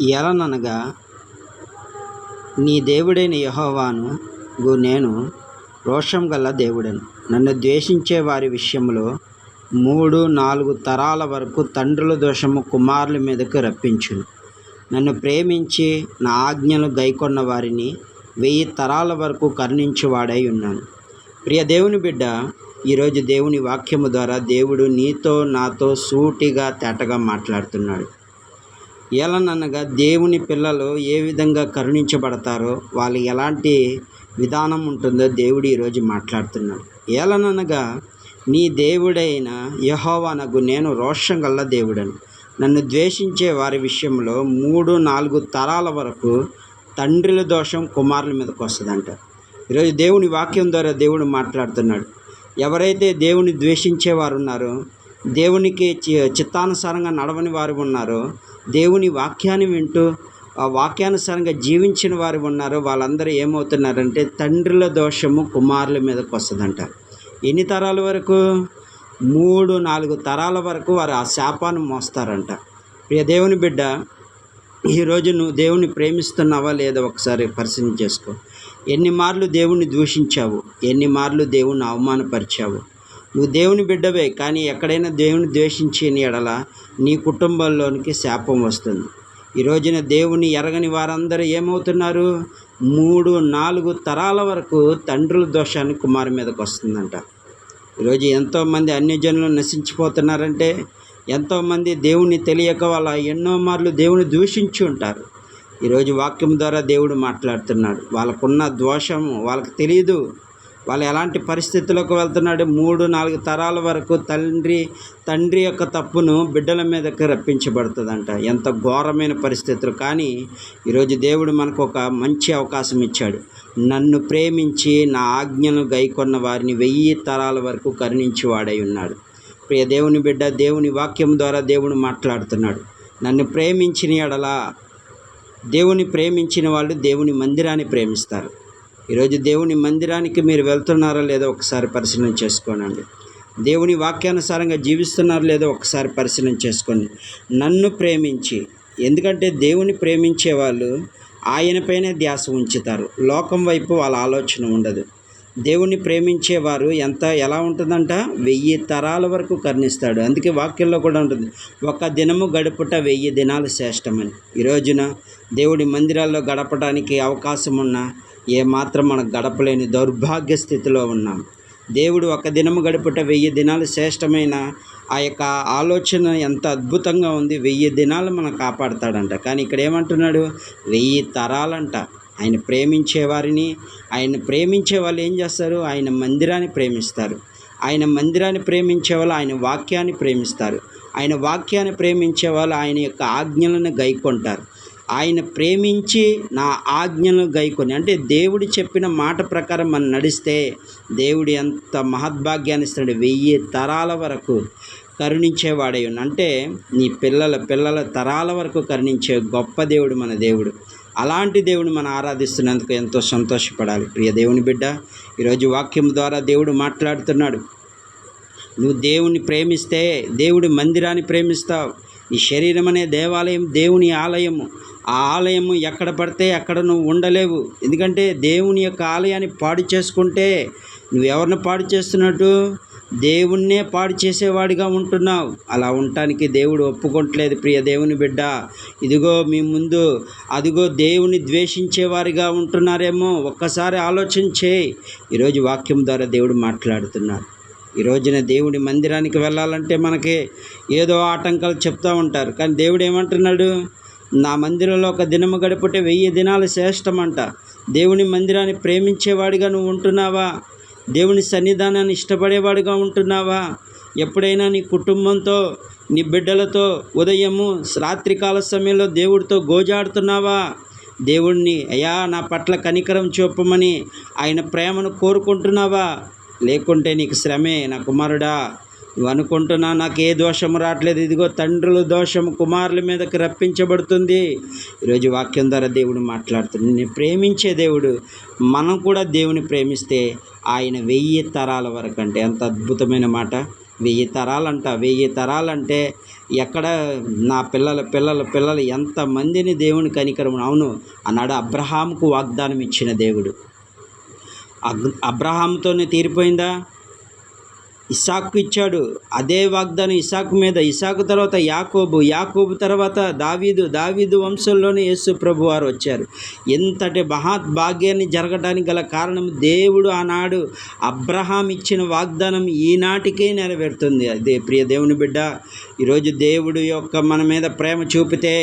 ఎలననగా నీ దేవుడైన యహోవాను నేను రోషం గల దేవుడను. నన్ను ద్వేషించే వారి విషయంలో మూడు నాలుగు తరాల వరకు తండ్రుల దోషము కుమారుల మీదకు రప్పించును. నన్ను ప్రేమించి నా ఆజ్ఞలు గైకొన్న వారిని వెయ్యి తరాల వరకు కరుణించువాడై ఉన్నాను. ప్రియ దేవుని బిడ్డ ఈరోజు దేవుని వాక్యము ద్వారా దేవుడు నీతో నాతో సూటిగా తేటగా మాట్లాడుతున్నాడు. ఏలననగా దేవుని పిల్లలు ఏ విధంగా కరుణించబడతారో వాళ్ళు ఎలాంటి విధానం ఉంటుందో దేవుడు ఈరోజు మాట్లాడుతున్నాడు. ఏలననగా నీ దేవుడైన యహోవానగు నేను రోషం గల్ల దేవుడను. నన్ను ద్వేషించే వారి విషయంలో మూడు నాలుగు తరాల వరకు తండ్రుల దోషం కుమారుల మీదకి వస్తుందంట. ఈరోజు దేవుని వాక్యం ద్వారా దేవుడు మాట్లాడుతున్నాడు. ఎవరైతే దేవుని ద్వేషించే వారు ఉన్నారో దేవునికి చి- చిత్తానుసారంగా నడవని వారు ఉన్నారో దేవుని వాక్యాన్ని వింటూ ఆ వాక్యానుసారంగా జీవించిన వారు ఉన్నారో వాళ్ళందరూ ఏమవుతున్నారంటే తండ్రుల దోషము కుమారుల మీదకి వస్తుందంట. ఎన్ని తరాల వరకు? మూడు నాలుగు తరాల వరకు వారు ఆ శాపాన్ని మోస్తారంట. ప్రియ దేవుని బిడ్డ ఈరోజు నువ్వు దేవుని ప్రేమిస్తున్నావా లేదా ఒకసారి పరిశీలన చేసుకో. ఎన్ని మార్లు దేవుణ్ణి దూషించావు? ఎన్ని మార్లు దేవుణ్ణి అవమానపరిచావు? నువ్వు దేవుని బిడ్డవే కానీ ఎక్కడైనా దేవుని ద్వేషించిన ఎడల నీ కుటుంబంలోనికి శాపం వస్తుంది. ఈ రోజున దేవుని ఎరగని వారందరూ ఏమవుతున్నారు? మూడు నాలుగు తరాల వరకు తండ్రుల దోషాన్ని కుమారు మీదకి వస్తుందంట. ఈరోజు ఎంతోమంది అన్యజనులు నశించిపోతున్నారంటే ఎంతోమంది దేవుని తెలియక వాళ్ళ ఎన్నో మార్లు దేవుని దూషించి ఉంటారు. ఈరోజు వాక్యం ద్వారా దేవుడు మాట్లాడుతున్నాడు. వాళ్ళకున్న దోషము వాళ్ళకి తెలియదు వాళ్ళు ఎలాంటి పరిస్థితులకు వెళ్తున్నాడు? మూడు నాలుగు తరాల వరకు తండ్రి తండ్రి యొక్క తప్పును బిడ్డల మీదకి రప్పించబడుతుందంట. ఎంత ఘోరమైన పరిస్థితులు. కానీ ఈరోజు దేవుడు మనకు ఒక మంచి అవకాశం ఇచ్చాడు. నన్ను ప్రేమించి నా ఆజ్ఞను గైకొన్న వారిని వెయ్యి తరాల వరకు కరుణించి వాడై ఉన్నాడు. ప్రియ దేవుని బిడ్డ దేవుని వాక్యం ద్వారా దేవుడు మాట్లాడుతున్నాడు. నన్ను ప్రేమించిన ఎడలా దేవుని ప్రేమించిన వాళ్ళు దేవుని మందిరాన్ని ప్రేమిస్తారు. ఈరోజు దేవుని మందిరానికి మీరు వెళ్తున్నారా లేదో ఒకసారి పరిశీలన చేసుకోనండి. దేవుని వాక్యానుసారంగా జీవిస్తున్నారా లేదో ఒకసారి పరిశీలన చేసుకోండి. నన్ను ప్రేమించి ఎందుకంటే దేవుని ప్రేమించే వాళ్ళు ఆయనపైనే ధ్యాస ఉంచుతారు. లోకం వైపు వాళ్ళ ఆలోచన ఉండదు. దేవుని ప్రేమించేవారు ఎంత ఎలా ఉంటుందంట? వెయ్యి తరాల వరకు కర్ణిస్తాడు. అందుకే వాక్యంలో కూడా ఉంటుంది ఒక దినము గడుపుట వెయ్యి దినాలు శ్రేష్టమని. ఈ రోజున దేవుడి మందిరాల్లో గడపడానికి అవకాశం ఉన్నా ఏమాత్రం మనకు గడపలేని దౌర్భాగ్య స్థితిలో ఉన్నాం. దేవుడు ఒక దినము గడుపుట వెయ్యి దినాలు శ్రేష్టమైన ఆ యొక్క ఆలోచన ఎంత అద్భుతంగా ఉంది. వెయ్యి దినాలు మనం కాపాడతాడంట. కానీ ఇక్కడ ఏమంటున్నాడు? వెయ్యి తరాలంట. ఆయన ప్రేమించే వారిని ఆయన ప్రేమించే వాళ్ళు ఏం చేస్తారు? ఆయన మందిరాన్ని ప్రేమిస్తారు. ఆయన మందిరాన్ని ప్రేమించే వాళ్ళు ఆయన వాక్యాన్ని ప్రేమిస్తారు. ఆయన వాక్యాన్ని ప్రేమించే వాళ్ళు ఆయన యొక్క ఆజ్ఞలను గైకొంటారు. ఆయన ప్రేమించి నా ఆజ్ఞను గైకొని అంటే దేవుడు చెప్పిన మాట ప్రకారం మనం నడిస్తే దేవుడు ఎంత మహద్భాగ్యాన్ని ఇస్తాడు. వెయ్యి తరాల వరకు కరుణించేవాడై అంటే నీ పిల్లల పిల్లల తరాల వరకు కరుణించే గొప్ప దేవుడు మన దేవుడు. అలాంటి దేవుని మనం ఆరాధిస్తున్నందుకు ఎంతో సంతోషపడాలి. ప్రియ దేవుని బిడ్డ ఈరోజు వాక్యం ద్వారా దేవుడు మాట్లాడుతున్నాడు. నువ్వు దేవుని ప్రేమిస్తే దేవుడి మందిరాన్ని ప్రేమిస్తావు. నీ శరీరం అనే దేవాలయం దేవుని ఆలయము. ఆ ఆలయం ఎక్కడ పడితే అక్కడ నువ్వు ఉండలేవు. ఎందుకంటే దేవుని యొక్క ఆలయాన్ని పాడు చేసుకుంటే నువ్వు ఎవరిని పాడు చేస్తున్నట్టు? దేవుణ్ణే పాడు చేసేవాడిగా ఉంటున్నావు. అలా ఉండటానికి దేవుడు ఒప్పుకోవట్లేదు ప్రియ దేవుని బిడ్డ. ఇదిగో మీ ముందు అదిగో దేవుని ద్వేషించేవారిగా ఉంటున్నారేమో. ఒక్కసారి ఆలోచన చేయి. ఈరోజు వాక్యం ద్వారా దేవుడు మాట్లాడుతున్నారు ఈ రోజున దేవుడి మందిరానికి వెళ్ళాలంటే మనకి ఏదో ఆటంకాలు చెప్తూ ఉంటారు. కానీ దేవుడు ఏమంటున్నాడు? నా మందిరంలో ఒక దినము గడుపుటే వెయ్యి దినాలు శ్రేష్టమంట. దేవుని మందిరాన్ని ప్రేమించేవాడిగా నువ్వు ఉంటున్నావా? దేవుని సన్నిధానాన్ని ఇష్టపడేవాడిగా ఉంటున్నావా? ఎప్పుడైనా నీ కుటుంబంతో నీ బిడ్డలతో ఉదయము రాత్రికాల సమయంలో దేవుడితో గోజాడుతున్నావా? దేవుణ్ణి అయా నా పట్ల కనికరం చూపమని ఆయన ప్రేమను కోరుకుంటున్నావా? లేకుంటే నీకు శ్రమే నా కుమారుడా. నువ్వు అనుకుంటున్నా నాకు ఏ దోషము రావట్లేదు. ఇదిగో తండ్రుల దోషము కుమారుల మీదకి రప్పించబడుతుంది. ఈరోజు వాక్యం ద్వారా దేవుడు మాట్లాడుతుంది నేను ప్రేమించే దేవుడు మనం కూడా దేవుని ప్రేమిస్తే ఆయన వెయ్యి తరాల వరకు అంటే ఎంత అద్భుతమైన మాట. వెయ్యి తరాలంట వెయ్యి తరాలంటే ఎక్కడ నా పిల్లల పిల్లల పిల్లలు ఎంతమందిని దేవుని కనికరం అవును అన్నాడు అబ్రహాంకు వాగ్దానం ఇచ్చిన దేవుడు. అగ్- అబ్రహాంతోనే తీరిపోయిందా? ఇసాకు ఇచ్చాడు. అదే వాగ్దానం ఇసాకు మీద. ఇసాకు తర్వాత యాకోబు. యాకోబు తర్వాత దావీదు. దావీదు వంశంలోనే యేసు ప్రభు వారు వచ్చారు. ఎంతటి మహాత్ భాగ్యాన్ని జరగడానికి గల కారణం దేవుడు ఆనాడు అబ్రహాం ఇచ్చిన వాగ్దానం ఈనాటికే నెరవేరుతుంది. అదే ప్రియ దేవుని బిడ్డ ఈరోజు దేవుడు యొక్క మన మీద ప్రేమ చూపితే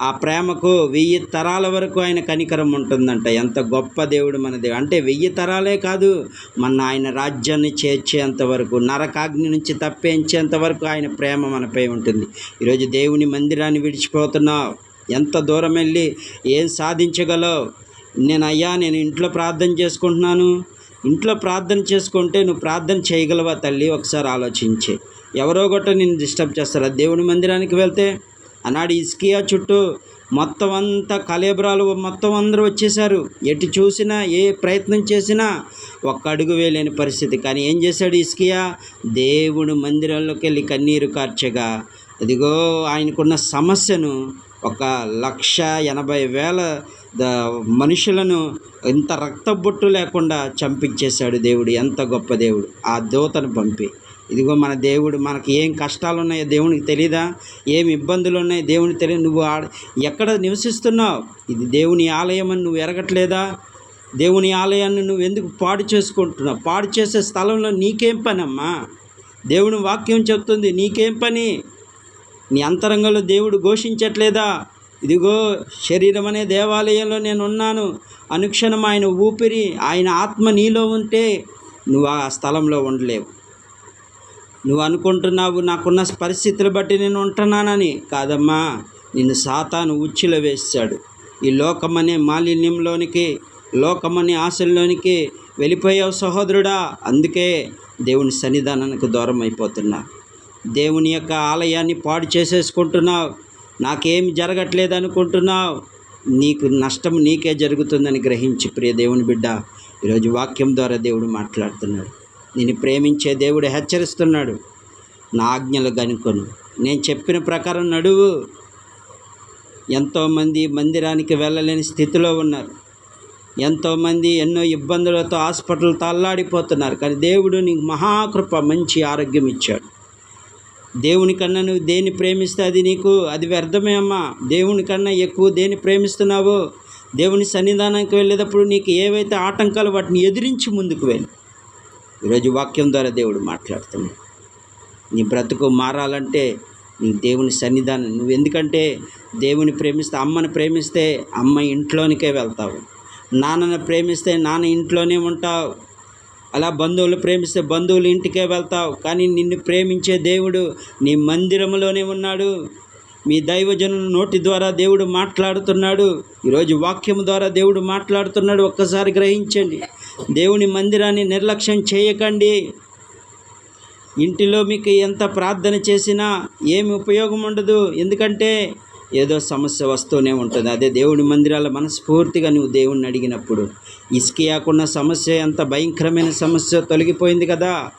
ఆ ప్రేమకు వెయ్యి తరాల వరకు ఆయన కనికరం ఉంటుందంట. ఎంత గొప్ప దేవుడు మన దేవుడు. అంటే వెయ్యి తరాలే కాదు మన ఆయన రాజ్యాన్ని చేర్చేంత వరకు నరకాగ్ని నుంచి తప్పించేంత వరకు ఆయన ప్రేమ మనపై ఉంటుంది. ఈరోజు దేవుని మందిరాన్ని విడిచిపోతున్నావు. ఎంత దూరం వెళ్ళి ఏం సాధించగలవు? నేను అయ్యా నేను ఇంట్లో ప్రార్థన చేసుకుంటున్నాను. ఇంట్లో ప్రార్థన చేసుకుంటే నువ్వు ప్రార్థన చేయగలవా తల్లి? ఒకసారి ఆలోచించి. ఎవరో గొట్ట నేను డిస్టర్బ్ చేస్తారా. దేవుని మందిరానికి వెళ్తే ఆనాడు ఇస్కియా చుట్టూ. మొత్తం అంతా కలేబ్రాలు మొత్తం అందరూ వచ్చేసారు ఎటు చూసినా ఏ ప్రయత్నం చేసినా ఒక్క అడుగు వేయలేని పరిస్థితి. కానీ ఏం చేశాడు ఇస్కియా దేవుడు మందిరాల్లోకి వెళ్ళి కన్నీరు కార్చగా. అదిగో ఆయనకున్న సమస్యను ఒక లక్ష ఎనభై వేల ద మనుషులను ఇంత రక్తబొట్టు లేకుండా చంపించేశాడు దేవుడు. ఎంత గొప్ప దేవుడు. ఆ దూతను పంపి. ఇదిగో మన దేవుడు మనకి ఏం కష్టాలు ఉన్నాయో దేవునికి తెలీదా? ఏం ఇబ్బందులు ఉన్నాయో దేవునికి తెలియదు నువ్వు ఆడ ఎక్కడ నివసిస్తున్నావు? ఇది దేవుని ఆలయం అని నువ్వు ఎరగట్లేదా? దేవుని ఆలయాన్ని నువ్వు ఎందుకు పాడు చేసుకుంటున్నావు? పాడు చేసే స్థలంలో నీకేం పని అమ్మా దేవుని వాక్యం చెప్తుంది నీకేం పని? నీ అంతరంగంలో దేవుడు ఘోషించట్లేదా? ఇదిగో శరీరం అనే దేవాలయంలో నేను ఉన్నాను అనుక్షణం ఆయన ఊపిరి ఆయన ఆత్మ నీలో ఉంటే నువ్వు ఆ స్థలంలో ఉండలేవు. నువ్వు అనుకుంటున్నావు నాకున్న పరిస్థితులు బట్టి నేను ఉంటున్నానని. కాదమ్మా నిన్ను సాతాను ఉచ్చులో వేశాడు ఈ లోకమనే మాలిన్యంలోనికి లోకమనే ఆశల్లోనికి వెళ్ళిపోయావు సహోదరుడా. అందుకే దేవుని సన్నిధానానికి దూరం అయిపోతున్నా. దేవుని యొక్క ఆలయాన్ని పాడు చేసేసుకుంటున్నావు. నాకేం జరగట్లేదు అనుకుంటున్నావు. నీకు నష్టం నీకే జరుగుతుందని గ్రహించి ప్రియ దేవుని బిడ్డ. ఈరోజు వాక్యం ద్వారా దేవుడు మాట్లాడుతున్నాడు. నేను ప్రేమించే దేవుడు హెచ్చరిస్తున్నాడు. నా ఆజ్ఞలు గనుకొను. నేను చెప్పిన ప్రకారం నడువు. ఎంతోమంది మందిరానికి వెళ్ళలేని స్థితిలో ఉన్నారు. ఎంతోమంది ఎన్నో ఇబ్బందులతో హాస్పిటల్ తల్లాడిపోతున్నారు. కానీ దేవుడు నీకు మహాకృప మంచి ఆరోగ్యం ఇచ్చాడు. దేవుని కన్నా నువ్వు దేన్ని ప్రేమిస్తే అది నీకు అది వ్యర్థమే అమ్మా. దేవుని కన్నా ఎక్కువ దేన్ని ప్రేమిస్తున్నావో దేవుని సన్నిధానానికి వెళ్ళేటప్పుడు నీకు ఏవైతే ఆటంకాలు వాటిని ఎదిరించి ముందుకు వెళ్ళి ఈరోజు వాక్యం ద్వారా దేవుడు మాట్లాడుతున్నాడు. నీ బ్రతుకు మారాలంటే నీ దేవుని సన్నిధానం. నువ్వు ఎందుకంటే దేవుని ప్రేమిస్తే అమ్మని ప్రేమిస్తే అమ్మ ఇంట్లోనికే వెళ్తావు. నాన్నని ప్రేమిస్తే నాన్న ఇంట్లోనే ఉంటావు. అలా బంధువులు ప్రేమిస్తే బంధువులు ఇంటికే వెళ్తావు. కానీ నిన్ను ప్రేమించే దేవుడు నీ మందిరంలోనే ఉన్నాడు. మీ దైవజనుల నోటి ద్వారా దేవుడు మాట్లాడుతున్నాడు. ఈరోజు వాక్యం ద్వారా దేవుడు మాట్లాడుతున్నాడు. ఒక్కసారి గ్రహించండి. దేవుని మందిరాన్ని నిర్లక్ష్యం చేయకండి. ఇంటిలో మీకు ఎంత ప్రార్థన చేసినా ఏమి ఉపయోగం ఉండదు. ఎందుకంటే ఏదో సమస్య వస్తూనే ఉంటుంది. అదే దేవుని మందిరాల మనస్ఫూర్తిగా నువ్వు దేవుణ్ణి అడిగినప్పుడు. ఇసుకియాకున్న సమస్య ఎంత భయంకరమైన సమస్య తొలగిపోయింది కదా.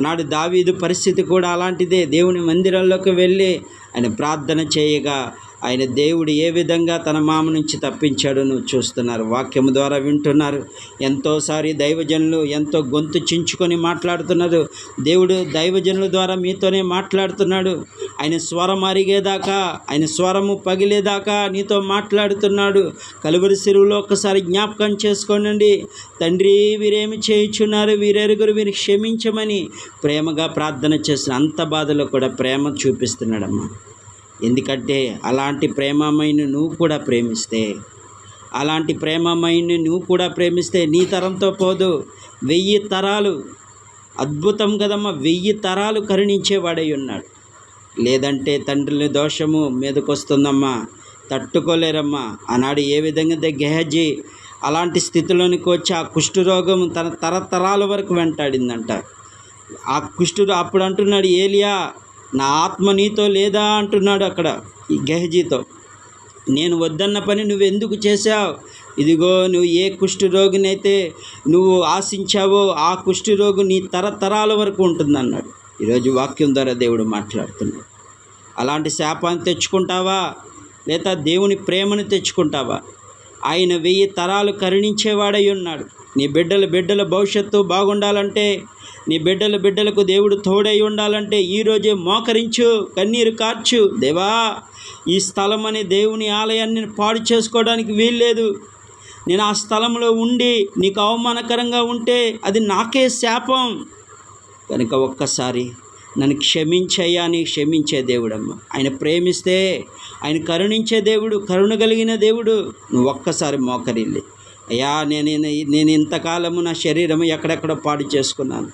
నాడు దావీదు పరిస్థితి కూడా అలాంటిదే. దేవుని మందిరంలోకి వెళ్ళి ఆయన ప్రార్థన చేయగా ఆయన దేవుడు ఏ విధంగా తన మామ నుంచి తప్పించాడో నువ్వు చూస్తున్నారు. వాక్యం ద్వారా వింటున్నారు. ఎంతోసారి దైవజనులు ఎంతో గొంతు చించుకొని మాట్లాడుతున్నారు. దేవుడు దైవజనుల ద్వారా మీతోనే మాట్లాడుతున్నాడు. ఆయన స్వరం అరిగేదాకా ఆయన స్వరము పగిలేదాకా నీతో మాట్లాడుతున్నాడు. కలువరి సిరువులో ఒక్కసారి జ్ఞాపకం చేసుకోనండి. తండ్రి వీరేమి చేయించున్నారు? వీరెరుగురు వీరు క్షమించమని ప్రేమగా ప్రార్థన చేసిన అంత బాధలో కూడా ప్రేమ చూపిస్తున్నాడమ్మా. ఎందుకంటే అలాంటి ప్రేమమైన నువ్వు కూడా ప్రేమిస్తే అలాంటి ప్రేమమైన నువ్వు కూడా ప్రేమిస్తే నీ తరంతో పోదు. వెయ్యి తరాలు అద్భుతం కదమ్మా వెయ్యి తరాలు కరుణించేవాడై ఉన్నాడు. లేదంటే తండ్రిని దోషము మీదకొస్తుందమ్మా తట్టుకోలేరమ్మా. ఆనాడు ఏ విధంగా గెహజీ అలాంటి స్థితిలోనికి వచ్చి ఆ కుష్ఠరోగం తన తరతరాల వరకు వెంటాడిందంట. ఆ కుష్ఠుడు అప్పుడు అంటున్నాడు ఏలియా నా ఆత్మ నీతో లేదా అంటున్నాడు అక్కడ ఈ గెహజీతో. నేను వద్దన్న పని నువ్వు ఎందుకు చేశావు? ఇదిగో నువ్వు ఏ కుష్ఠరోగినైతే నువ్వు ఆశించావో ఆ కుష్ఠరోగి నీ తరతరాల వరకు ఉంటుందన్నాడు. ఈరోజు వాక్యం ద్వారా దేవుడు మాట్లాడుతున్నాడు. అలాంటి శాపాన్ని తెచ్చుకుంటావా? లేదా దేవుని ప్రేమను తెచ్చుకుంటావా? ఆయన వెయ్యి తరాలు కరుణించేవాడై ఉన్నాడు. నీ బిడ్డల బిడ్డల భవిష్యత్తు బాగుండాలంటే నీ బిడ్డల బిడ్డలకు దేవుడు తోడై ఉండాలంటే ఈరోజే మోకరించు కన్నీరు కార్చు. దేవా ఈ స్థలం అనే దేవుని ఆలయాన్ని పాడు చేసుకోవడానికి వీల్లేదు. నేను ఆ స్థలంలో ఉండి నీకు అవమానకరంగా ఉంటే అది నాకే శాపం. కనుక ఒక్కసారి నన్ను క్షమించయ్యా అని క్షమించే దేవుడమ్మ. ఆయన ప్రేమిస్తే ఆయన కరుణించే దేవుడు కరుణ కలిగిన దేవుడు నువ్వు ఒక్కసారి మోకరిల్లి. అయ్యా నేను నేను ఇంతకాలము నా శరీరం ఎక్కడెక్కడ పాడు చేసుకున్నాను.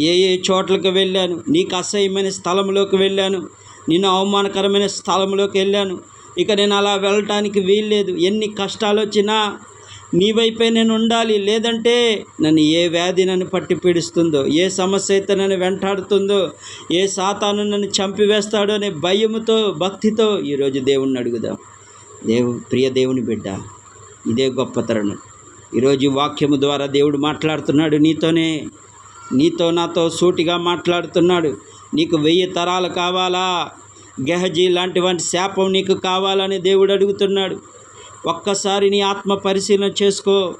ఏ ఏ చోట్లకు వెళ్ళాను నీకు అసహ్యమైన స్థలంలోకి వెళ్ళాను నిన్ను అవమానకరమైన స్థలంలోకి వెళ్ళాను. ఇక నేను అలా వెళ్ళటానికి వీల్లేదు. ఎన్ని కష్టాలు వచ్చినా నీ వైపే నేను ఉండాలి. లేదంటే నన్ను ఏ వ్యాధి నన్ను పట్టి పీడిస్తుందో ఏ సమస్య అయితే నన్ను వెంటాడుతుందో ఏ సాతాను నన్ను చంపివేస్తాడో అనే భయముతో భక్తితో ఈరోజు దేవుణ్ణి అడుగుదాం. దేవు ప్రియ దేవుని బిడ్డ ఇదే గొప్ప తరుణం. ఈరోజు వాక్యము ద్వారా దేవుడు మాట్లాడుతున్నాడు నీతోనే. నీతో నాతో సూటిగా మాట్లాడుతున్నాడు. నీకు వెయ్యి తరాలు కావాలా? గెహజీ లాంటి వంటి శాపం నీకు కావాలని దేవుడు అడుగుతున్నాడు. ఒక్కసారి నీ ఆత్మ పరిశీలన చేసుకో.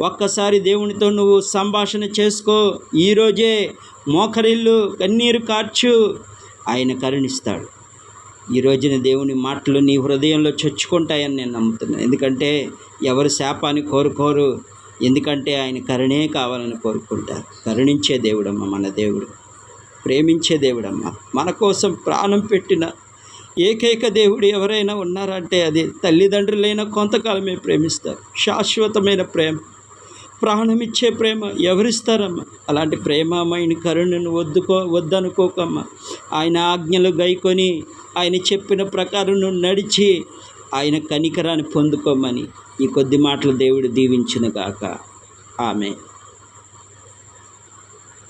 ఒక్కసారి దేవునితో నువ్వు సంభాషణ చేసుకో. ఈరోజే మోకరిల్లు కన్నీరు కార్చు. ఆయన కరుణిస్తాడు. ఈ రోజున దేవుని మాటలు నీ హృదయంలో చొచ్చుకుంటాయని నేను నమ్ముతున్నాను ఎందుకంటే ఎవరు శాపాన్ని కోరుకోరు. ఎందుకంటే ఆయన కరుణే కావాలని కోరుకుంటారు. కరుణించే దేవుడమ్మ మన దేవుడు. ప్రేమించే దేవుడమ్మ. మన కోసం ప్రాణం పెట్టిన ఏకైక దేవుడు ఎవరైనా ఉన్నారంటే అది తల్లిదండ్రులైనా కొంతకాలమే ప్రేమిస్తారు. శాశ్వతమైన ప్రేమ. ప్రాణమిచ్చే ప్రేమ ఎవరిస్తారమ్మా? అలాంటి ప్రేమమైన కరుణను వద్దుకో వద్దనుకోకమ్మా. ఆయన ఆజ్ఞలు గైకొని ఆయన చెప్పిన ప్రకారం నడిచి ఆయన కనికరాన్ని పొందుకోమని ఈ కొద్ది మాటలు దేవుడు దీవించిన గాక. ఆమె